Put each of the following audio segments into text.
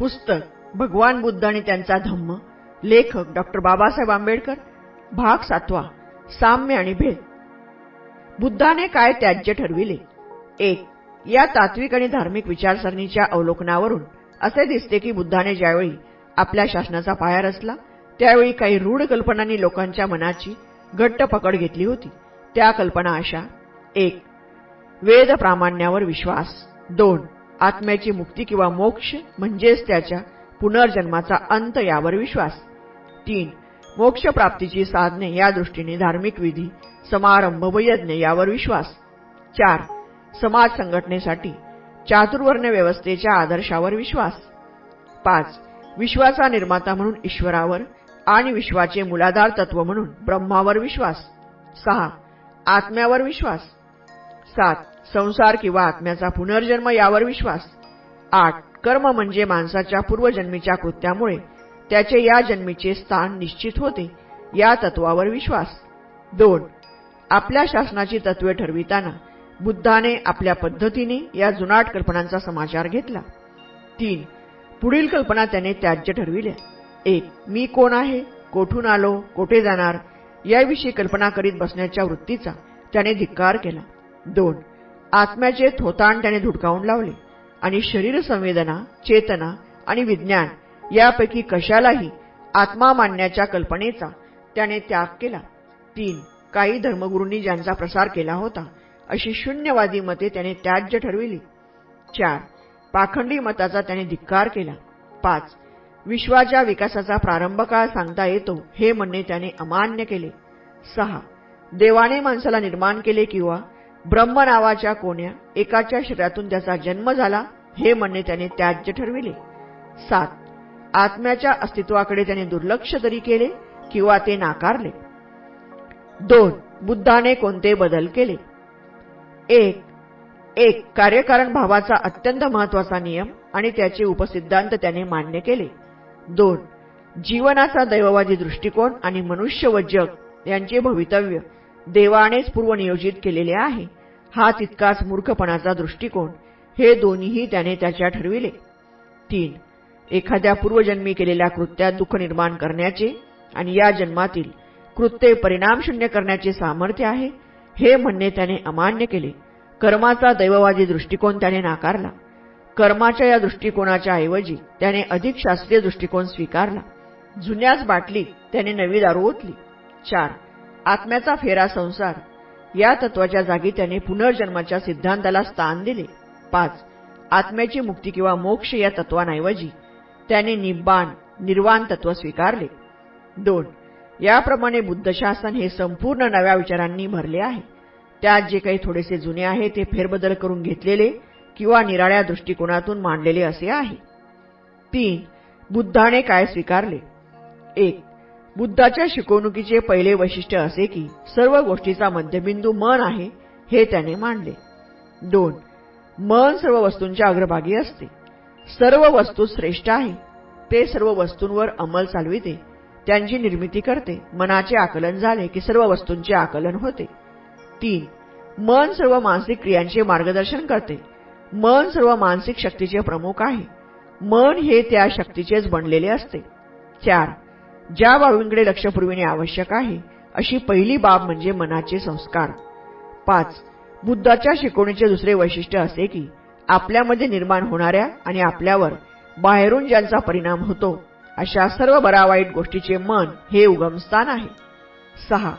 पुस्तक भगवान बुद्ध आणि त्यांचा धम्म लेखक डॉक्टर बाबासाहेब आंबेडकर भाग सातवा साम्य आणि भेद. बुद्धाने काय त्याज्य ठरविले? एक या तात्विक आणि धार्मिक विचारसरणीच्या अवलोकनावरून असे दिसते की बुद्धाने ज्यावेळी आपल्या शासनाचा पाया रचला त्यावेळी काही रूढ कल्पनांनी लोकांच्या मनाची घट्ट पकड घेतली होती. त्या कल्पना अशा. एक वेद प्रामाण्यावर विश्वास. दोन आत्म्याची मुक्ती किंवा मोक्ष म्हणजेच त्याच्या पुनर्जन्माचा अंत यावर विश्वास. तीन मोक्षप्राप्तीची साधने या दृष्टीने धार्मिक विधी समारंभ व यज्ञ यावर विश्वास. चार समाज संघटनेसाठी चातुर्वर्ण व्यवस्थेच्या आदर्शावर विश्वास. पाच विश्वाचा निर्माता म्हणून ईश्वरावर आणि विश्वाचे मुलाधार तत्व म्हणून ब्रह्मावर विश्वास. सहा आत्म्यावर विश्वास. सात. संसार किंवा आत्म्याचा पुनर्जन्म यावर विश्वास. आठ. कर्म म्हणजे माणसाच्या पूर्वजन्मीच्या कृत्यामुळे त्याचे या जन्मीचे स्थान निश्चित होते या तत्वावर विश्वास. दोन. आपल्या शासनाची तत्वे ठरविताना बुद्धाने आपल्या पद्धतीने या जुनाट कल्पनांचा समाचार घेतला. तीन. पुढील कल्पना त्याने त्याज्य ठरविल्या. एक. मी कोण आहे? कोठून आलो? कोठे जाणार? याविषयी कल्पना करीत बसण्याच्या वृत्तीचा त्याने धिक्कार केला. दोन. आत्म्याचे थोताण त्याने धुडकावून लावले आणि शरीर संवेदना चेतना आणि विज्ञान यापैकी कशालाही आत्मा मानण्याच्या कल्पनेचा त्याने त्याग केला. तीन. काही धर्मगुरूंनी ज्यांचा प्रसार केला होता अशी शून्यवादी मते त्याने त्याज्य ठरविली. चार. पाखंडी मताचा त्याने धिक्कार केला. पाच. विश्वाच्या विकासाचा प्रारंभ काळ सांगता येतो हे म्हणणे त्याने अमान्य केले. सहा. देवाने माणसाला निर्माण केले किंवा ब्रह्म नावाच्या कोण्या एकाच्या शरीरातून त्याचा जन्म झाला हे म्हणणे त्याने त्याज्य ठरविले. सात. आत्म्याच्या अस्तित्वाकडे त्याने दुर्लक्ष तरी केले किंवा ते नाकारले. दोन. बुद्धाने कोणते बदल केले? एक. एक कार्यकारण भावाचा अत्यंत महत्त्वाचा नियम आणि त्याचे उपसिद्धांत त्याने मान्य केले. दोन. जीवनाचा दैववादी दृष्टिकोन आणि मनुष्य व जग यांचे भवितव्य देवानेच पूर्वनियोजित केलेले आहे. हा तितकाच मूर्खपणाचा दृष्टिकोन हे दोन्हीही त्याने त्याच्या ठरविले. तीन एखाद्या पूर्वजन्मी केलेल्या कृत्यात दुःख निर्माण करण्याचे आणि या जन्मातील कृत्ये परिणामशून्य करण्याचे सामर्थ्य आहे हे म्हणणे त्याने अमान्य केले. कर्माचा दैववादी दृष्टिकोन त्याने नाकारला. कर्माच्या या दृष्टिकोनाच्या ऐवजी त्याने अधिक शास्त्रीय दृष्टिकोन स्वीकारला. जुन्याच बाटलीत त्याने नवी दारू ओतली. चार आत्म्याचा फेरा संसार. या तत्वाच्या जागी त्याने पुनर्जन्माच्या सिद्धांताला स्थान दिले. पाच आत्म्याची मुक्ती किंवा मोक्ष या तत्वांऐवजी त्याने निब्बाण निर्वाण तत्व स्वीकारले. दोन याप्रमाणे बुद्धशासन हे संपूर्ण नव्या विचारांनी भरले आहे. त्यात जे काही थोडेसे जुने आहे ते फेरबदल करून घेतलेले किंवा निराळ्या दृष्टिकोनातून मांडलेले असे आहे. तीन बुद्धाने काय स्वीकारले? एक बुद्धाच्या शिकवणुकीचे पहिले वैशिष्ट्य असे की सर्व गोष्टीचा मध्यबिंदू मन आहे हे त्याने मांडले. दोन मन सर्व वस्तूंच्या अग्रभागी असते. सर्व वस्तू श्रेष्ठ आहे. ते सर्व वस्तूंवर अंमल चालविते. त्यांची निर्मिती करते. मनाचे आकलन झाले की सर्व वस्तूंचे आकलन होते. तीन मन सर्व मानसिक क्रियांचे मार्गदर्शन करते. मन सर्व मानसिक शक्तीचे प्रमुख आहे. मन हे त्या शक्तीचेच बनलेले असते. चार ज्या बाबींकडे लक्ष पुरविणे आवश्यक आहे अशी पहिली बाब म्हणजे मनाचे संस्कार. पाच बुद्धाच्या शिकवणीचे दुसरे वैशिष्ट्य असे की आपल्यामध्ये निर्माण होणाऱ्या आणि आपल्यावर बाहेरून ज्यांचा परिणाम होतो अशा सर्व बरा वाईट गोष्टीचे मन हे उगमस्थान आहे. सहा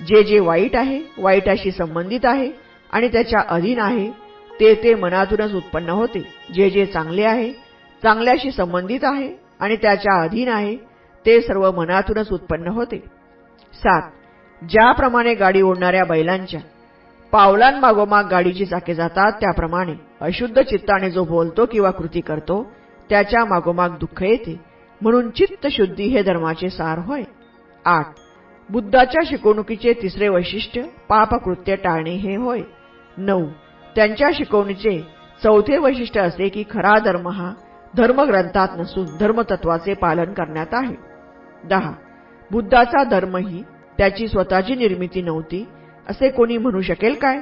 जे जे वाईट आहे वाईटाशी संबंधित आहे आणि त्याच्या अधीन आहे ते ते मनातूनच उत्पन्न होते. जे जे चांगले आहे चांगल्याशी संबंधित आहे आणि त्याच्या अधीन आहे ते सर्व मनातूनच उत्पन्न होते. सात ज्याप्रमाणे गाडी ओढणाऱ्या बैलांच्या पावलांमागोमाग गाडीची चाके जातात त्याप्रमाणे अशुद्ध चित्ताने जो बोलतो किंवा कृती करतो त्याच्या मागोमाग दुःख येते. म्हणून चित्तशुद्धी हे धर्माचे सार होय. आठ बुद्धाच्या शिकवणुकीचे तिसरे वैशिष्ट्य पापकृत्य टाळणे हे होय. नऊ त्यांच्या शिकवणीचे चौथे वैशिष्ट्य असे की खरा धर्म हा धर्मग्रंथात नसून धर्मतत्वाचे पालन करण्यात आहे. दहा. बुद्धाचा धर्म ही त्याची स्वतःची निर्मिती नव्हती असे कोणी म्हणू शकेल काय?